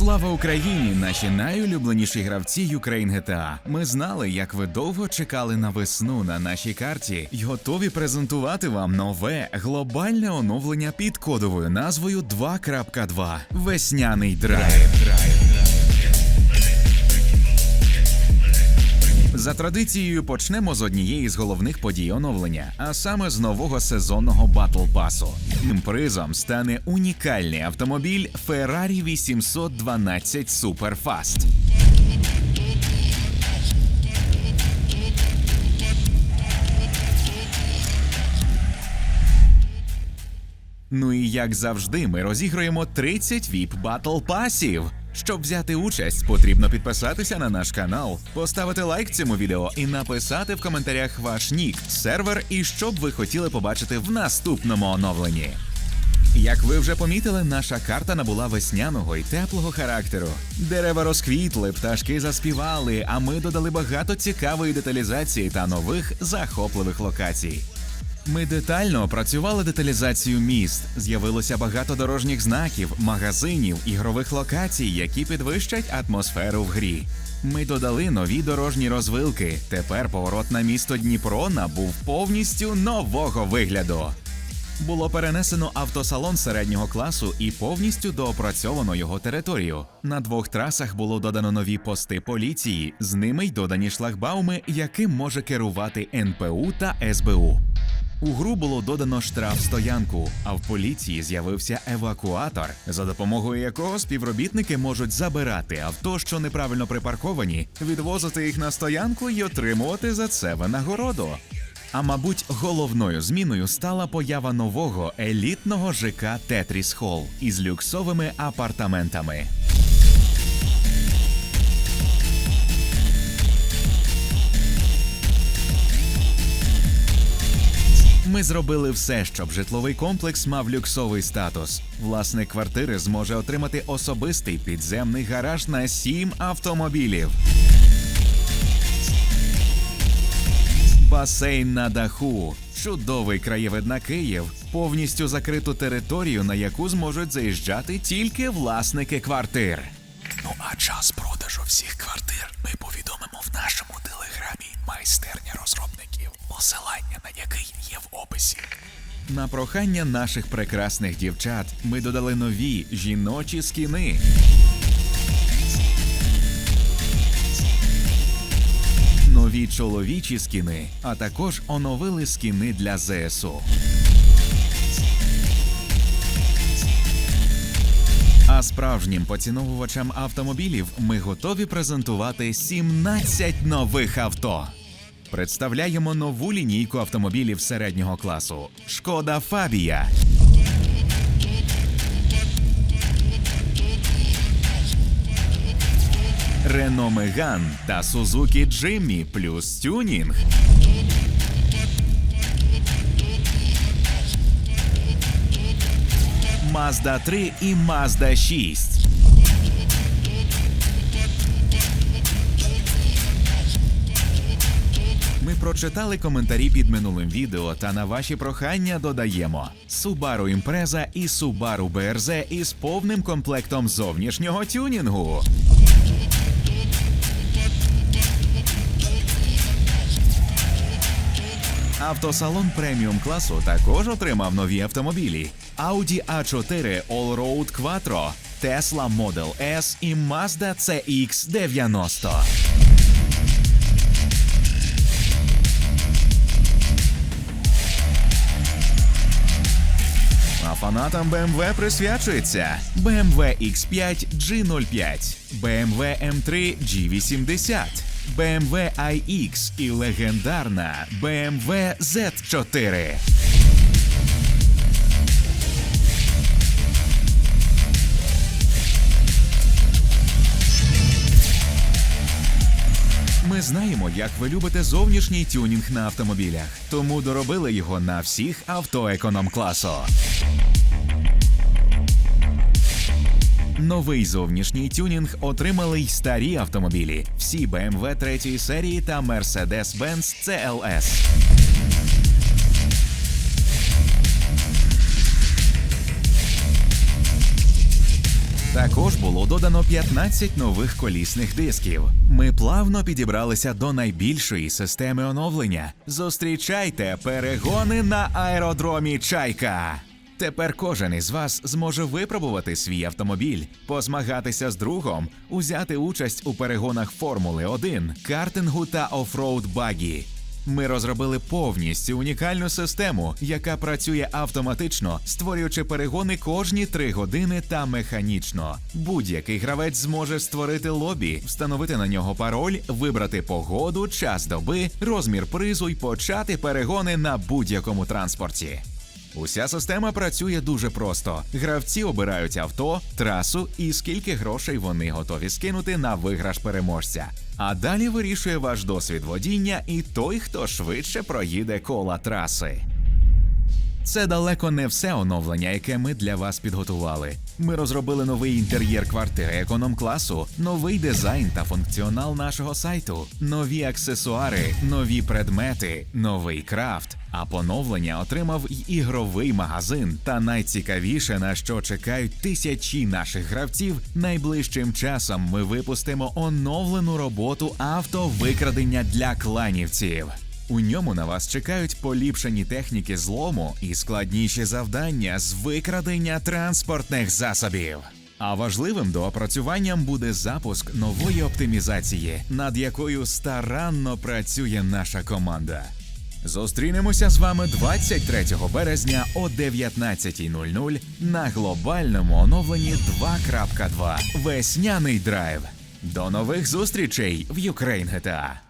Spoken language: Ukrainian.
Слава Україні! Наші найулюбленіші гравці Ukraine GTA. Ми знали, як ви довго чекали на весну на нашій карті і готові презентувати вам нове глобальне оновлення під кодовою назвою 2.2 Весняний драйв. За традицією почнемо з однієї з головних подій оновлення, а саме з нового сезонного батл пасу. Тим призом стане унікальний автомобіль Ferrari 812 Superfast. Ну і як завжди, ми розіграємо 30 VIP Battle пасів. Щоб взяти участь, потрібно підписатися на наш канал, поставити лайк цьому відео і написати в коментарях ваш нік, сервер і що б ви хотіли побачити в наступному оновленні. Як ви вже помітили, наша карта набула весняного і теплого характеру. Дерева розквітли, пташки заспівали, а ми додали багато цікавої деталізації та нових захопливих локацій. Ми детально опрацювали деталізацію міст. З'явилося багато дорожніх знаків, магазинів, ігрових локацій, які підвищать атмосферу в грі. Ми додали нові дорожні розвилки. Тепер поворот на місто Дніпро набув повністю нового вигляду. Було перенесено автосалон середнього класу і повністю доопрацьовано його територію. На двох трасах було додано нові пости поліції, з ними й додані шлагбауми, яким може керувати НПУ та СБУ. У гру було додано штраф стоянку, а в поліції з'явився евакуатор, за допомогою якого співробітники можуть забирати авто, що неправильно припарковані, відвозити їх на стоянку і отримувати за це винагороду. А мабуть, головною зміною стала поява нового елітного ЖК Тетріс Холл із люксовими апартаментами. Ми зробили все, щоб житловий комплекс мав люксовий статус. Власник квартири зможе отримати особистий підземний гараж на 7 автомобілів. Басейн на даху, чудовий краєвид на Київ, повністю закриту територію, на яку зможуть заїжджати тільки власники квартир. Ну а час продажу всіх квартир ми повідомимо в нашому телеграмі майстерня розробників, посилання на який є в описі. На прохання наших прекрасних дівчат ми додали нові жіночі скіни. нові чоловічі скіни, а також оновили скіни для ЗСУ. Справжнім поціновувачам автомобілів ми готові презентувати 17 нових авто. Представляємо нову лінійку автомобілів середнього класу Шкода Фабія. Рено Меган та Сузуки Джиммі плюс тюнінг. Mazda 3 і Mazda 6. Ми прочитали коментарі під минулим відео та на ваші прохання додаємо Subaru Impreza і Subaru BRZ із повним комплектом зовнішнього тюнінгу. Автосалон преміум класу також отримав нові автомобілі: Audi A4 Allroad Quattro, Tesla Model S і Mazda CX-90. А фанатам BMW присвячується BMW X5 G05, BMW M3 G80, BMW iX і легендарна BMW Z4. Ми знаємо, як ви любите зовнішній тюнінг на автомобілях, тому доробили його на всіх авто економ класу. Новий зовнішній тюнінг отримали й старі автомобілі, всі BMW 3 серії та Mercedes-Benz CLS. Також було додано 15 нових колісних дисків. Ми плавно підібралися до найбільшої системи оновлення. Зустрічайте перегони на аеродромі Чайка. Тепер кожен із вас зможе випробувати свій автомобіль, позмагатися з другом, узяти участь у перегонах Формули 1, картингу та офроуд багі. Ми розробили повністю унікальну систему, яка працює автоматично, створюючи перегони кожні 3 години та механічно. Будь-який гравець зможе створити лобі, встановити на нього пароль, вибрати погоду, час доби, розмір призу й почати перегони на будь-якому транспорті. Уся система працює дуже просто. Гравці обирають авто, трасу і скільки грошей вони готові скинути на виграш переможця. А далі вирішує ваш досвід водіння і той, хто швидше проїде кола траси. Це далеко не все оновлення, яке ми для вас підготували. Ми розробили новий інтер'єр квартири економ-класу, новий дизайн та функціонал нашого сайту, нові аксесуари, нові предмети, новий крафт. А поновлення отримав й ігровий магазин. Та найцікавіше, на що чекають тисячі наших гравців, найближчим часом ми випустимо оновлену роботу автовикрадення для кланівців. У ньому на вас чекають поліпшені техніки злому і складніші завдання з викрадення транспортних засобів. А важливим доопрацюванням буде запуск нової оптимізації, над якою старанно працює наша команда. Зустрінемося з вами 23 березня о 19.00 на глобальному оновленні 2.2 Весняний драйв. До нових зустрічей в Ukraine GTA!